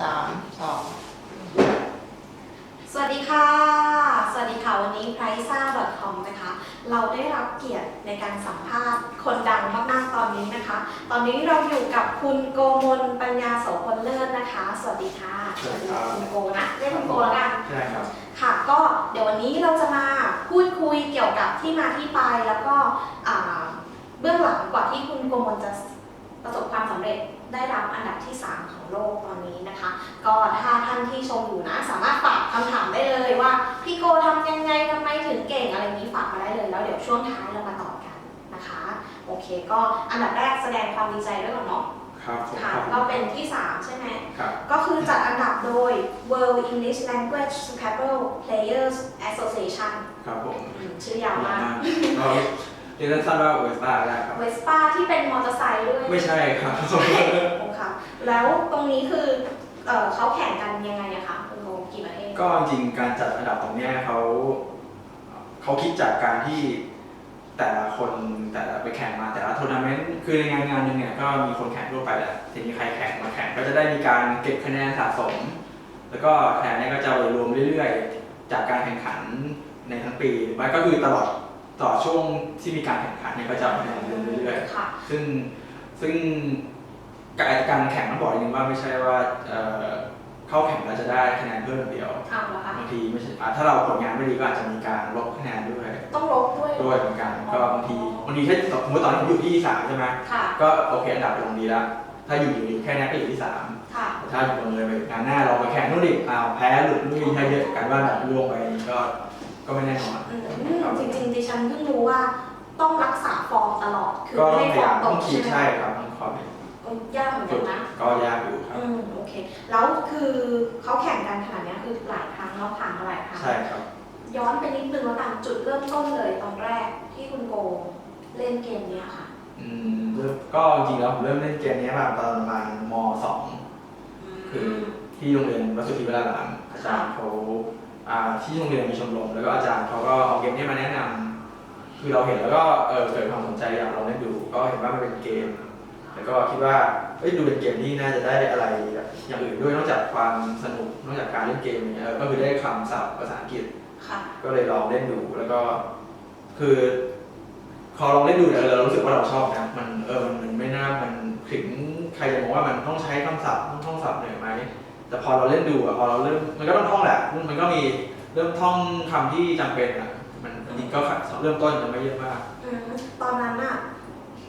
สามสองสวัสดีค่ะ สวัสดีค่ะ วันนี้ p r i c e a c o m นะคะ เราได้รับเกียรติในการสัมภาษณ์คนดังมากๆตอนนี้นะคะ ตอนนี้เราอยู่กับคุณโกมลปัญญาโสพลเลิศนะคะ สวัสดีค่ะสวัสดีครับ คุณโกนะเรียกคุณโกแล้วกัน ใช่ครับ ค่ะก็เดี๋ยววันนี้เราจะมาพูดคุยเกี่ยวกับที่มาที่ไปแล้วก็อ่าเบื้องหลังกว่าที่คุณโกมลจะประสบความสำเร็จ ได้รับอันดับที่ 3 ของโลกตอนนี้นะคะ ก็ถ้าท่านที่ชมอยู่นะสามารถฝากคำถามได้เลยว่า พี่โกทำยังไงทำไมถึงเก่งอะไรนี้ฝากมาได้เลยแล้วเดี๋ยวช่วงท้ายเรามาตอบกันนะคะ โอเคก็อันดับแรกแสดงความดีใจด้วยก่อนเนาะครับผมค่ะขอบก็คุณเป็นที่ 3 ใช่ไหมครับก็คือจัดอันดับโดย World English Language Scrabble Players Association ครับผมอืมชื่อยาวมากก็ เรียนสั้นๆว่าเวสป้าได้ครับ เวสป้าที่เป็นมอเตอร์ไซค์ด้วยไม่ใช่ครับโอ้ค่ะ แล้วตรงนี้คือเอ่อเขาแข่งกันยังไงอะคะคุณโกกี่ประเทศก็จริงๆการจัดอันดับตรงเนี้ยเขาเขาคิดจากการที่แต่ละคนแต่ละไปแข่งมาแต่ละทัวร์นาเมนต์คือในงานงานหนึงเนี่ยก็มีคนแข่งทั่วไปแหละทีนี้ใครแข่งมาแข่งก็จะได้มีการเก็บคะแนนสะสม แล้วก็คะแนนเนี้ก็จะเอาไปรวมเรื่อยๆ จากการแข่งขันในทั้งปีหรือไม่ก็คือตลอด ต่อช่วงที่มีการแข่งขันเนี่ยก็จะเอาคะแนนรวมเรื่อยๆค่ะซึ่งซึ่งการการแข่งต้องบอกอย่างหนึงว่าไม่ใช่ว่าเอ่อเข้าแข่งแล้วจะได้คะแนนเพิ่มอย่างเดียวเอาละค่ะ บางทีไม่ใช่อะถ้าเราผลงานไม่ดีก็อาจจะมีการลบคะแนนด้วยต้องลบด้วยด้วยเหมือนกันก็บางทีบางทีถ้าสมมติตอนนี้ผมอยู่ที่สามใช่ไหมค่ะ ก็โอเคอันดับเป็นตรงนี้แล้วถ้าอยู่อยู่อยู่แค่นี้ก็อยู่ที่สาม ค่ะแต่ถ้าอยู่ตรงเลยไปงานหน้าเราไปแข่งนู่นดิอ้าวแพ้หลุดนู่นนี่ให้เยอะกันว่าอันดับร่วงไปก็ ก็ไม่แน่นอนอืมจริงๆดิฉันเพิ่งรู้ว่าต้องรักษาฟอร์มตลอด คือก็ไม่ต้องให้พฟอยาร์ยามมตต้อกงคีใช่บไหมใช่ครับต้องคอยอืมยากเหมือนกันนะ ก็ยากอยู่ครับ อืมโอเค แล้วคือเขาแข่งกันขนาดเนี้ยคือหลายครั้งเราผ่านมาหลายครั้ง ใช่ครับ ย้อนไปนิดนึงแล้วกันจุดเริ่มต้นเลยตอนแรกที่คุณโกเล่นเกมเนี้ยค่ะ อืมเริ่มก็จริงๆแล้วผมเริ่มเล่นเกมนี้มาตอนประมาณมสอง คือ ที่โรงเรียนวัดสุทธิวราลามอาจารย์เขาอ่า ที่โรงเรียนมีชมรมแล้วก็อาจารย์เขาก็เอาเกมนี้มาแนะนำคือเราเห็นแล้วก็เออเกิดความสนใจอยากลองเล่นดูก็เห็นว่ามันเป็นเกม แล้วก็คิดว่าเอ้ยดูเป็นเกมที่น่าจะได้อะไรอย่างอื่นด้วยนอกจากความสนุกนอกจากการเล่นเกมเนี่ยเออก็คือได้คำศัพท์ภาษาอังกฤษค่ะ ก็เลยลองเล่นดูแล้วก็คือพอลองเล่นดูเนี่ยเออเรารู้สึกว่าเราชอบนะมันเออมันมันไม่น่ามันถึงใครจะมองว่ามันต้องใช้คำศัพท์ต้องท่องศัพท์เหนื่อยไหม แต่พอเราเล่นดูอะพอเราเริ่มมันก็ต้องท่องแหละมันก็มีเริ่มท่องคำที่จำเป็นอะมันจริงๆก็เริ่มต้นยังไม่เยอะมาก อืมตอนนั้นอะ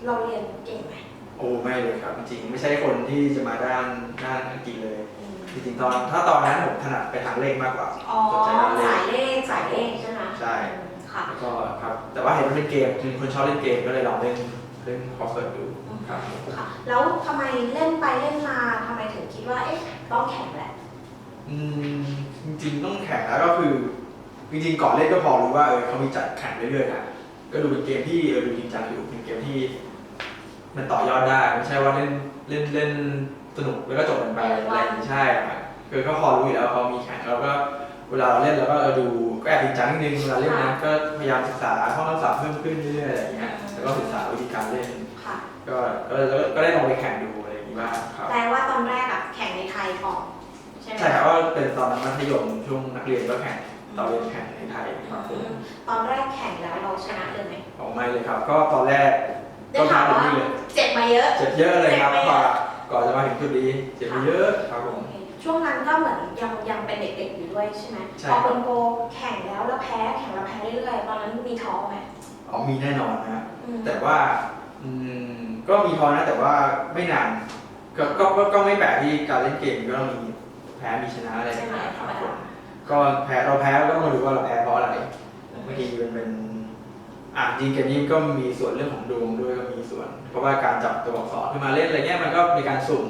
เราเรียนเก่งไหมโอ้ไม่เลยครับ จริงๆไม่ใช่คนที่จะมาด้านด้านอังกฤษเลย อืมจริงๆตอนถ้าตอนนั้นผมถนัดไปทางเลขมากกว่า อ๋อสนใจด้านเลสาขยเลขสายเลขใช่ไหมใช่อืมค่ะ แล้วก็ครับแต่ว่าเห็นมันเป็นเกมมีคนชอบเล่นเกมก็เลยลองเล่นเล่นคอร์เฟิร์ดดูครับ ค่ะ แล้วทำไมเล่นไปเล่นมาทำไมถึงคิดว่า เอ๊ะ ต้องแข่งแหละอืมจริงๆต้องแข่งแล้วก็คือจริงๆก่อนเล่นก็พอรู้ว่าเออเขามีจัดแข่งเรื่อยๆนะก็ดูเป็นเกมที่เออดูจริงจังอยู่เป็นเกมที่ มันต่อยอดได้ไม่ใช่ว่าเล่นเล่นเล่นสนุกแล้วก็จบกันไปอะไรอย่างนี้ใช่ครับคือก็พอรู้อยู่แล้วเขามีแข่งแล้วก็เวลาเราเล่นเราก็เออดูก็แอบจริงจังนิดนึงเวลาเล่นนะก็พยายามศึกษาท่องคำศัพท์เพิ่มขึ้นเรื่อยๆอะไรอย่างเงี้ยแล้วก็ศึกษาวิธีการเล่น ค่ะ ก็ก็ก็ก็ได้ลองไปแข่งดู ใช่ไหมใช่ครับว่าเป็นตอนนั้นมัธยมช่วงนักเรียนก็แข่งต่อเรียนแข่งในไทยครับผอืมมตอนแรกแข่งแล้วเราชนะเลยไหมออกไม่เลยครับ ก็ตอนแรกได้ข่าวว่านี่เลยเจ็บมาเยอะ เจ็บเยอะเลยครับเจ็บไหม กว่าก่อนจะมาถึงจุดนี้เจ็บไปเยอะครับผมโอเคช่วงนั้นก็เหมือนยังยังเป็นเด็กๆอยู่ด้วยใช่ไหมใช่ พอคนโกแข่งแล้วแล้วแพ้แข่งแล้วแพ้เรื่อยๆตอนนั้นมีท้อไหมอ๋อมีแน่นอนนะ อืมแต่ว่าอืมก็มีพอนะแต่ว่าไม่นานก็ก็ก็ก็ไม่แปลกที่การเล่นเกมก็ต้องมีแพ้มีชนะอะไรใช่ไหมนะธครรัรบมผดามก็แพ้เราแพ้ก็ต้องมาดูว่าเราแพ้เพราะอะไรบางทีมันเป็นอะจริงเกมนี้ก็มีส่วนเรื่องของดวงด้วยก็มีส่วน เพราะว่าการจับตัวอักษรขึ้นมาเล่นอะไรเงี้ยมันก็มีการสุ่ม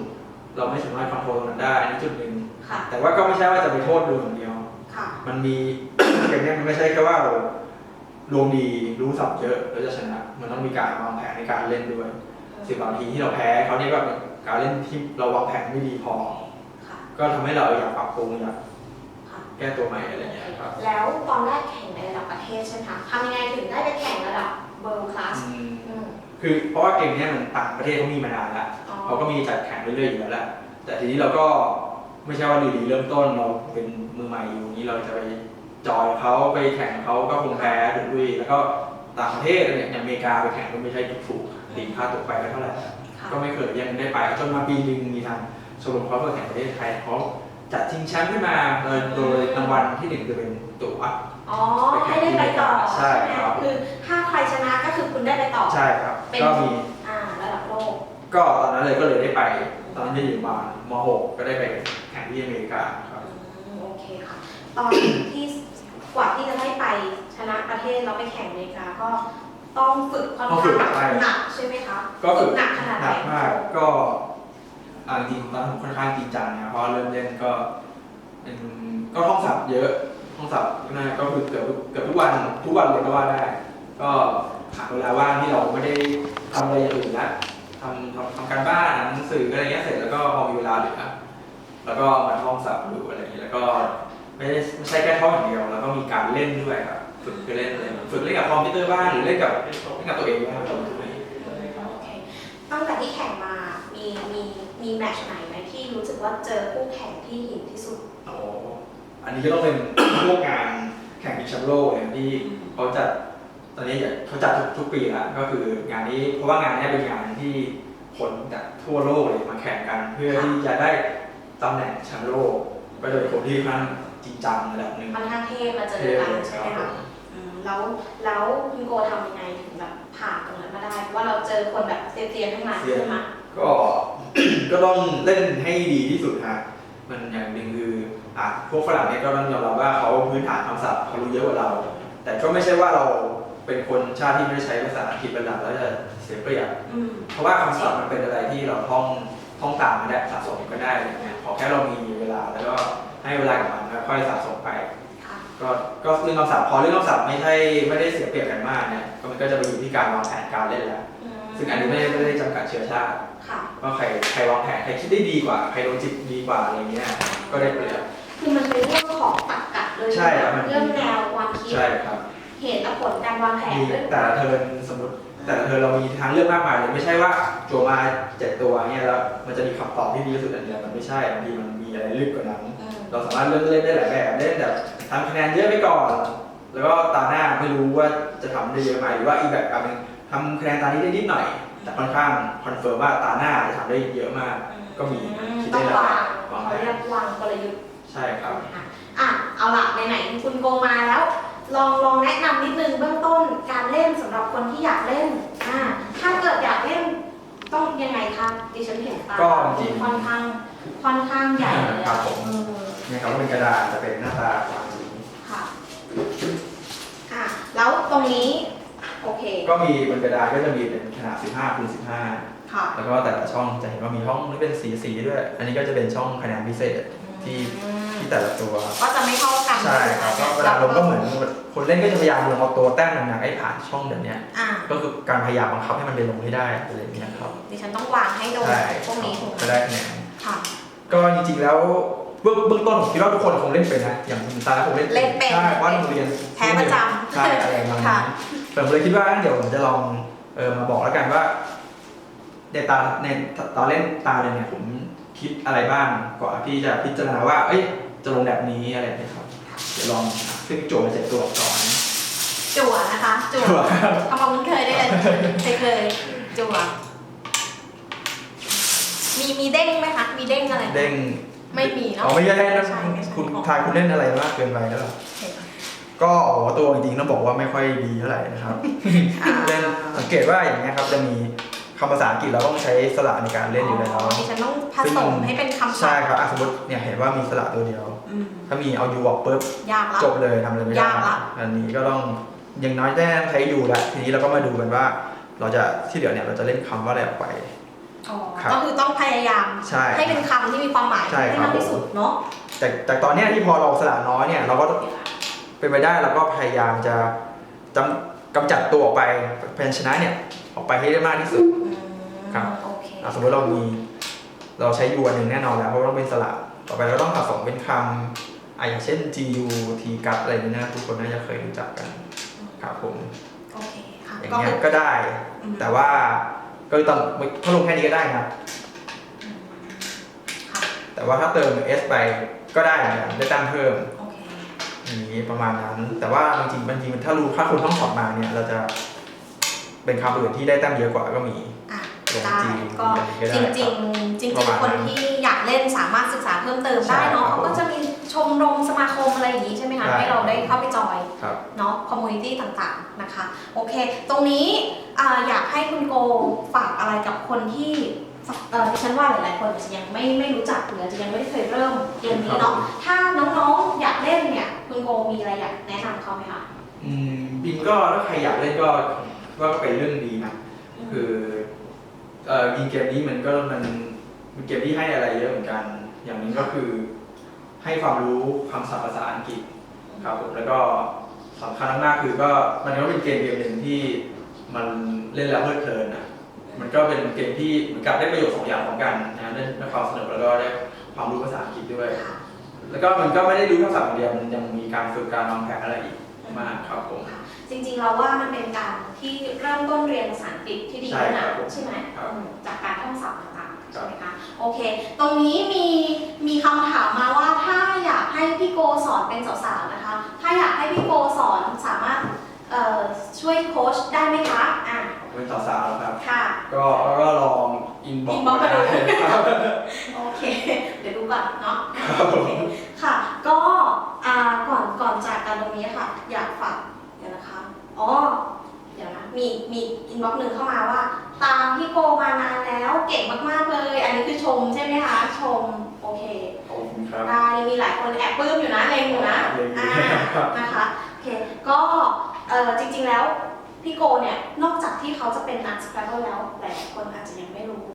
เราไม่สามารถคอนโทรลมันได้อันนี้จุดหนึ่งค่ะ แต่ว่าก็ไม่ใช่ว่าจะไปโทษดวงอย่างเดียว ค่ะ มันมี เกมเนี้ยมันไม่ใช่แค่ว่าเราดวงดีรู้สับเยอะแล้วจะชนะ มันต้องมีการวางแผนในการเล่นด้วยสิ่งบางทีที่เราแพ้เขาเนี่ยก็เป็นการเล่นที่เราวางแผนไม่ดีพอค่ะ ก็ทำให้เราอยากปรับปรุงอยากค่ะ แก้ตัวใหม่อะไรเงี้ยครับแล้วตอนแรกแข่งในระดับประเทศใช่ไหมคะทำยังไงถึงได้ไปแข่งระดับ world class อืมอืมคือเพราะว่าเกมเนี้ยมันต่างประเทศเขามีมานานแล้ว อ๋อ เขาก็มีจัดแข่งเรื่อยๆอยู่แล้วแหละ แต่ทีนี้เราก็ไม่ใช่ว่าดีๆเริ่มต้นเราเป็นมือใหม่อยู่อย่างนี้เราจะไปจอยเขาไปแข่งเขาก็คงแพ้ดุดุยแล้วก็ต่างประเทศอะไรอย่างอย่างอเมริกาไปแข่งก็ไม่ใช่ถูกๆตีค่าตัวไปก็เท่าไหร่ ค่ะก็ไม่เคยยังได้ไปจนมาปีหนึ่งมีทาง ชมรมเขาเพื่อแข่งประเทศไทยเขาจัดชิงแชมป์ขึ้นมาโดยโดยรางวัลที่หนึ่งจะเป็นตั๋ว อ๋อ ให้ได้ไปต่อใช่ไหมครับ คือถ้าใครชนะก็คือคุณได้ไปต่อ ใช่ครับ เป็น ก็มีอ่าระดับโลก ก็ตอนนั้นเลยก็เลยได้ไป ตอนนั้นอยู่มามหกก็ได้ไปแข่งที่อเมริกาครับ อืมโอเคค่ะ ตอนที่กว่าที่จะได้ไปชนะประเทศแล้วไปแข่งอเมริกาก็ต้องฝึกค่อนต้องฝึข้างกใช่ หนักใช่ไหมคะก็ฝึกหนักขนาดหไหนนักมากก็ อ่าจริงๆตอนนั้นผมค่อนข้างจริงจังนะเพราะเริ่มเล่นก็เป็นก็ท่องศัพท์เยอะท่องศัพท์นะก็คือเกือบเกือบทุกวันทุกวันเลยก็ว่าได้ ก็หาเวลาว่างที่เราไม่ได้ทำอะไรอย่างอื่นละทำทำทำการบ้านอ่านหนังสืออะไรเงี้ยเสร็จแล้วก็พอมีเวลาเหลือแล้วก็มาท่องศัพท์ดูอะไรอย่างเงี้ยแล้วก็ไม่ได้ไม่ใช่แค่ท่องอย่างเดียวแล้วก็มีการเล่นด้วยครับฝึกไปเล่นเลยฝึกเล่นกับคอมพิวเตอร์บ้างหรือเล่นกับเล่นกับตัวเองบ้างโอเคตั้งแต่ที่แข่งมามีมี มีแมตช์ไหนไหมที่รู้สึกว่าเจอคู่แข่งที่หินที่สุดโอ้อันนี้ก็ต้องเป็น พวกงานแข่งชิงแชมป์โลกเลยที่เขาจัดตอนนี้เขาจัดทุกทุกปีแล้วก็คืองานนี้เพราะว่างานนี้เป็นงานที่คนจากทั่วโลกเลยมาแข่งกันเพื่อที่จะได้ตำแหน่งแชมป์โลกก็จะเป็นคนที่มันจริงจังระดับหนึ่งมันข้างเทพมาเจอเท่กันเลยใช่คไหมรับคะอืมแล้วแล้วคุณโกทำยังไงถึงแบบผ่านตรงนั้นมาได้เพราะว่าเราเจอคนแบบเซียนๆทั้งนั้นเซียนใช่ไหมก็ ก็ต้องเล่นให้ดีที่สุดฮะมันอย่างหนึ่งคืออะพวกฝรั่งเนี่ยก็ต้องยอมรับว่าเขาพื้นฐานคำศัพท์เขารู้เยอะกว่าเรา แต่ก็ไม่ใช่ว่าเราเป็นคนชาติที่ไม่ได้ใช้ภาษาอังกฤษเป็นหลักแล้วจะเสียเปรียบเพราะว่าคำศัพท์มันเป็นอะไรที่เราท่องท่องตามได้สะสมก็ได้อะไรเงี้ยขอแค่เรามีเวลาแล้วก็ให้เวลากับมันค่อยสะสมไปก็ก็เรื่องคำศัพท์พอเรื่องคำศัพท์ไม่ใช่ไม่ได้เสียเปรียบกันมากเนี่ยก็มันก็จะไปอยู่ที่การวางแผนการเล่นแล้ว ซึ่งอันนี้ไม่ได้ไม่ได้จำกัดเชื้อชาติค่ะ ว่าใครใครวางแผนใครคิดได้ดีกว่า ใครโลจิกดีกว่าอะไรเงี้ยก็ได้เปรียบ คือมันเป็นเรื่องของตรรกะเลยใช่ครับมัน เรื่องแนวความคิด ใช่ครับเหตุและผลการวางแผนมีด้วยแต่ละเทิร์นสมมติแต่ละเทิร์นเรามีทางเลือกมากมายเลยไม่ใช่ว่าจั่วมาเจ็ดตัวเนี่ยแล้วมันจะมีคำตอบที่ดีที่สุดอันเดียวมันไม่ใช่บางทีมันมีอะไรลึกกว่านั้นอืมเราสามารถเลือกเล่นได้หลายแบบเล่นแบบทำคะแนนเยอะไปก่อน แล้วก็ตาหน้าไม่รู้ว่าจะทำได้เยอะไหมหรือว่าอีกแบบการหนึง ทำคะแนนตานี้ได้นิดหน่อย แต่ค่อนข้างคอนเฟิร์มว่าตาหน้าจะทำได้เยอะมาก ก็มีอืมคิดต้ได้องหลายวางวางแผเขานเรียกวางกลยุทธ์ใช่ครับ นะคะอะเอาล่ะไหนๆคุณโกมาแล้ว ลองลองแนะนำนิดนึงเบื้องต้นการเล่นสำหรับคนที่อยากเล่นอ่าถ้าเกิดอยากเล่นต้องยังไงคะดิฉันเห็นตาก็จริง ค่อนข้างค่อนข้างใหญ่เลยครัอะบผมเออ เนี่ยครับว่าเป็นกระดาษจะเป็นหน้าตาประมาณนี้ ค่ะ อะ แล้วตรงนี้ โอเค ก็มีบนกระดาษก็จะมีเป็นขนาด 15คูณ15 ค่ะ แล้วก็แต่ละช่องจะเห็นว่ามีช่องที่เป็นสีสีๆด้วย อันนี้ก็จะเป็นช่องคะแนนพิเศษที่อืมที่แต่ละตัว ก็จะไม่เท่ากันใช่ครับก็เวลาลงก็เหมือนคนเล่นก็จะพยายามลงเอาตัวแต้มหนักๆให้ผ่านช่องแบบเนี้ยอ่าก็คือการพยายามบังคับให้มันไปลงให้ได้อะไรอย่างเงี้ยครับดิฉันต้องวางให้โดนใช่พวกนี้ถูกไหมก็ได้คะแนน ค่ะ ก็จริงๆแล้วเบื้องเบื้องต้นผมคิดว่าทุกคนคงเล่นเป็นนะอย่างคุณตาคงเล่นเล่นเป็นใช่เพราะว่าโรงเรียนแพ้ประจำใช่อะไรประมาณค่ะ นั้น แต่ผมเลยคิดว่าเดี๋ยวผมจะลองเออมาบอกแล้วกันว่าในตาในตอนเล่นตาเลยเนี่ยผมคิดอะไรบ้างก่อนที่จะพิจารณาว่า เอ้ย จะลงแบบนี้อะไรอย่างเงี้ยครับเดี๋ยวลองซึ่งโจทย์มาเจ็ดตัวอักษรจั่วนะคะจั่วจั่วทำความคุ้นเคยได้เลยเคยเคยจั่วมีมีเด้งไหมคะมีเด้งอะไรไหมเด้งไม่มีเนาะอ๋อไม่ใช่นะไม่ใช่ไม่ใช่คุณทายคุณเล่นอะไรมากเกินไปแล้วเหรอ ก็โอ้โหตัวจริงๆต้องบอกว่าไม่ค่อยดีเท่าไหร่นะครับอ่าเล่นสังเกตว่าอย่างนี้ยครับจะมีคำภาษาอังกฤษเราต้องใช้สระในการเล่นอยู่แล้วดิฉันต้องผสมให้เป็นคำศัใช่พท์ครับอะสมมติเนี่ยเห็นว่ามีสระตัวเดียวอืมถ้ามีเอายูออกปุ๊บยากละจบเลยทำอะไรไม่ได้ยากละอันนี้ก็ต้องอย่างน้อยแน่ใช้ยูแหละทีนี้เราก็มาดูกันว่า เราจะที่เหลือเนี่ยเราจะเล่นคำว่าอะไรออกไปอ๋อครับก็คือต้องพยายามใช่ให้เป็นคำที่มีความหมายใช่ให้ครับมากที่สุดเนาะแต่แต่ตอนเนี้ยที่พอเราสระน้อยเนี่ยเราก็ เป็นไปได้เราก็พยายามจะจำกำจัดตัวออกไปพยัญชนะเนี่ยออกไปให้ได้มากที่สุดอืมครับ โอเคอะสมมติเรามี เราใช้ยูอันหนึ่งแน่นอนแล้วเพราะว่าต้องเป็นสระต่อไปเราต้องผสมเป็นคำอะอย่างเช่น gu t กัดอะไรนี้นะทุกคนน่าจะเคยรู้จักกันครับผมโอเคค่ะอย่างก็เงี้คืยอก็ได้ อืม แต่ว่าก็ต้องถ้าลงแค่นี้ก็ได้นะค่ะแต่ว่าถ้าเติม S ไปก็ได้เหมือนกันได้แต้มเพิ่มโอเคอย่างนี้ประมาณนั้น แต่ว่าจริงๆจริงๆถ้ารู้ถ้าคุณท่องสอบมาเนี่ย เราจะเป็นคำอื่นที่ได้แต้มเยอะกว่าก็มี อะลงได้จีนก็ก็ได้จริงคจริรังบจริงประมาณๆคนนั้นที่อยากเล่นสามารถศึกษาเพิ่มเติมได้ใช่เนาะครับเขาก็จะมีชมรมสมาคมอะไรอย่างนี้ใช่ไหมคะใช่ ให้เราได้เข้าไปจอย ครับ เนาะคอมมูนิตี้ต่างๆนะคะ โอเค ตรงนี้อ่าอยากให้คุณโกฝากอะไรกับคนที่เอ่อดิฉันว่าหลายๆคนอาจจะยังไม่ไม่รู้จักหรืออาจจะยังไม่ได้เคยเริ่มเกมนี้เนาะถ้าน้องๆอยากเล่นเนี่ย คุณโกมีอะไรอยากแนะนำเขาไหมคะอืมบินก็ถ้าใครอยากเล่นก็ก็เป็นเรื่องดีนะคือเอ่อยิงเกมนี้มันก็มันเป็นเกมที่ให้อะไรเยอะเหมือนกัน อย่างหนึงก็คือให้ความรู้คำศัพท์ภาษาอังกฤษครับผมแล้วก็สำคัญมากๆคือก็มันก็เป็นเกมเกมหนึ่งที่มันเล่นแล้วเพลิดเพลินอะมันก็เป็นเกมที่เหมือนกับได้ประโยชน์สองอย่างของกันนะได้ได้ความสนุกแล้วก็ได้ความรู้ภาษาอังกฤษด้วยค่ะ แล้วก็มันก็ไม่ได้รู้ทักษะอย่างเดียวมันยังมีการฝึกการวางแผนอะไรอีกมากครับผม จริงๆเราว่ามันเป็นการที่เริ่มต้นเรียนภาษาอังกฤษที่ดีใช่แล้วครันะบผมใช่ไหมครับอืมจากการท่องศัพท์ต่างๆครัใช่บไหมคะโอเค ตรงนี้มีมีคำถามมาว่าถ้าอยากให้พี่โกสอนเป็นสาวๆนะคะ ถ้าอยากให้พี่โกสอนสามารถเอ่อช่วยโค้ชได้ไหมคะอะเป็นสาวๆครับ ค่ะก็ก็ลองอินบ็อก inbox มาดูครับ โอ เค เดี๋ยวดูก่อนเนาะครับผมค่ะ ก็อ่าก่อนก่อนจากกันตรงนี้ค่ะ อยากฝากเดี๋ยวนะคะ อ๋อ เดี๋ยวนะ มีมีอินบ็อกหนึ่งเข้ามาว่า ตามพี่โกมานานแล้วเก่งมากๆเลย อันนี้คือชมใช่ไหมคะ ชม โอเคขอบคุณครับได้มีหลายคนแอบปลื้มอยู่นะเลงอยู่นะเล็งอยู่อ่าครับนะคะ โอเค ก็เออจริง ๆแล้วพี่โกเนี่ย นอกจากที่เขาจะเป็นนักสครัลแล้วหลายๆคนอาจจะยังไม่รู้